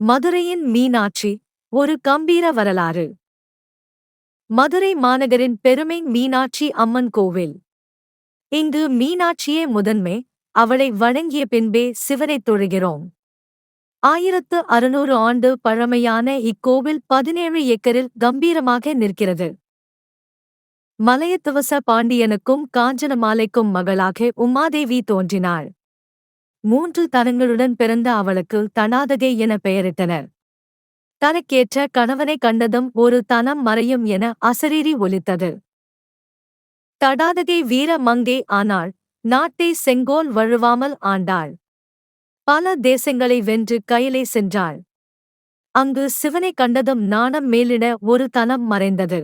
மதுரையின் மீனாட்சி ஒரு கம்பீர வரலாறு. மதுரை மாநகரின் பெருமை மீனாட்சி அம்மன் கோவில். இங்கு மீனாட்சியே முதன்மை அவளை வணங்கிய பின்பே சிவனைத் தொழுகிறோம். ஆயிரத்து அறுநூறு ஆண்டு பழமையான இக்கோவில் பதினேழு ஏக்கரில் கம்பீரமாக நிற்கிறது. மலையத்துவச பாண்டியனுக்கும் காஞ்சனமாலைக்கும் மகளாக உமாதேவி தோன்றினாள். மூன்று தனங்களுடன் பிறந்த அவளுக்கு தனாதகை என பெயரிட்டனர். தனக்கேற்ற கணவனை கண்டதும் ஒரு தனம் மறையும் என அசரீரி ஒலித்தது. தடாதகை வீர மங்கே ஆனாள் நாட்டை செங்கோல் வழுவாமல் ஆண்டாள். பல தேசங்களை வென்று கையிலே சென்றாள். அங்கு சிவனை கண்டதும் நாணம் மேலிட ஒரு தனம் மறைந்தது.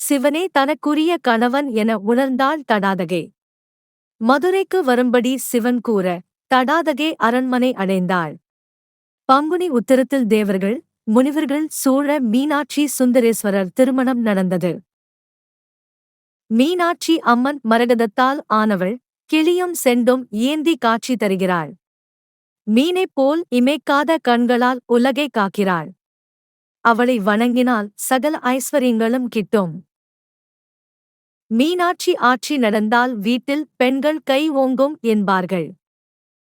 சிவனே தனக்குரிய கணவன் என உணர்ந்தாள் தடாதகை. மதுரைக்கு வரும்படி சிவன் கூற தடாதகே அரண்மனை அடைந்தாள். பங்குனி உத்தரத்தில் தேவர்கள் முனிவர்கள் சூழ மீனாட்சி சுந்தரேஸ்வரர் திருமணம் நடந்தது. மீனாட்சி அம்மன் மரகதத்தால் ஆனவள் கிளியும் செண்டும் ஏந்தி காட்சி தருகிறாள். மீனைப் போல் இமைக்காத கண்களால் உலகை காக்கிறாள். அவளை வணங்கினால் சகல ஐஸ்வர்யங்களும் கிட்டும். மீனாட்சி ஆட்சி நடந்தால் வீட்டில் பெண்கள் கை ஓங்கும் என்பார்கள்.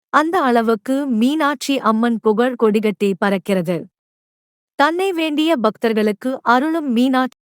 அந்த அளவுக்கு மீனாட்சி அம்மன் புகழ் கொடிகட்டி பறக்கிறது. தன்னை வேண்டிய பக்தர்களுக்கு அருளும் மீனாட்சி